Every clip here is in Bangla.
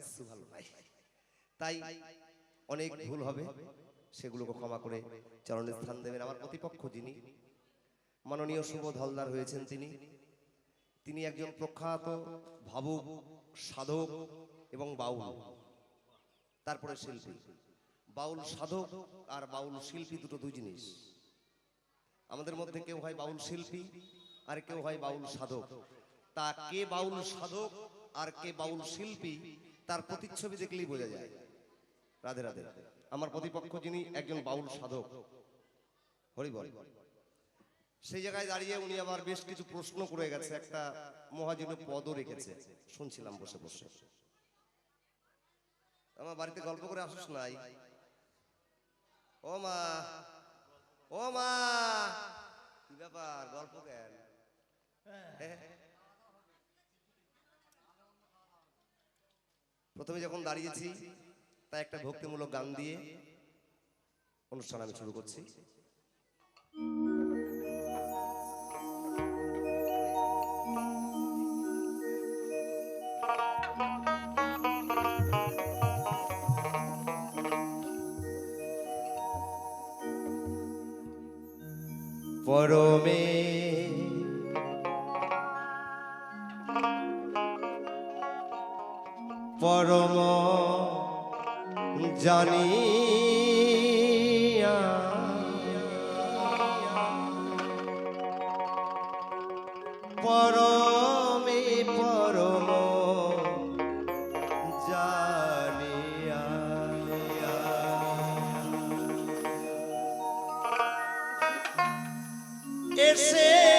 কিচ্ছু ভালো নাই তাই অনেক ভুল হবে, সেগুলোকে ক্ষমা করে চরণের স্থান দেবেন আমার প্রতিপক্ষ যিনি। মাননীয় শুভ ধলদার হয়েছেন তিনি। তিনি একজন প্রখ্যাত ভাবুক, সাধক এবং বাউল, তারপরে শিল্পী। বাউল সাধক আর বাউল শিল্পী দুটো দুই জিনিস। আমাদের মধ্যে কেউ হয় বাউল শিল্পী আর কেউ হয় বাউল সাধক। তা কে বাউল সাধক আর কে বাউল শিল্পী তার প্রতিচ্ছবি দেখলেই বোঝা যায়। রাধে রাধে। আমার প্রতিপক্ষ যিনি একজন বাউল সাধক। হরি বল। সেই জায়গায় দাঁড়িয়ে উনি আবার বেশ কিছু প্রশ্ন করে গেছে। একটা মহাজীব পদও রেখেছে। শুনছিলাম বসে বসে। আমার বাড়িতে গল্প করে আসিস নাই। ও মা ও মা! কি ব্যাপার? গল্প কেন? প্রথমে যখন দাঁড়িয়েছি তাই একটা ভক্তিমূলক গান দিয়ে অনুষ্ঠান আমি শুরু করছি। পরমে জানিয়া পরমে পরম জানিয়া এসেছি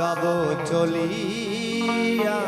যাব চলিয়া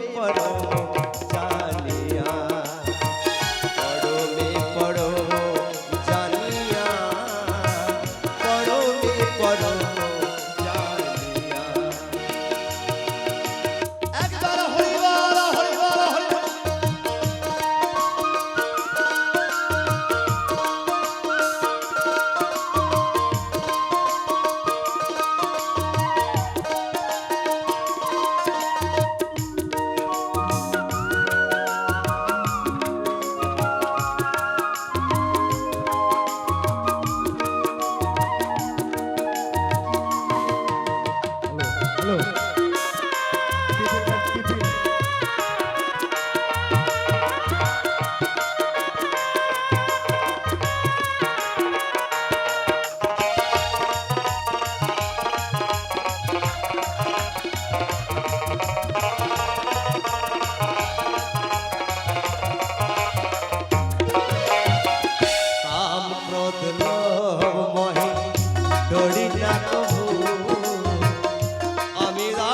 પર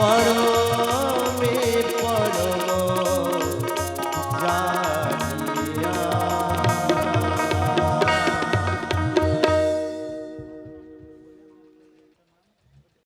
for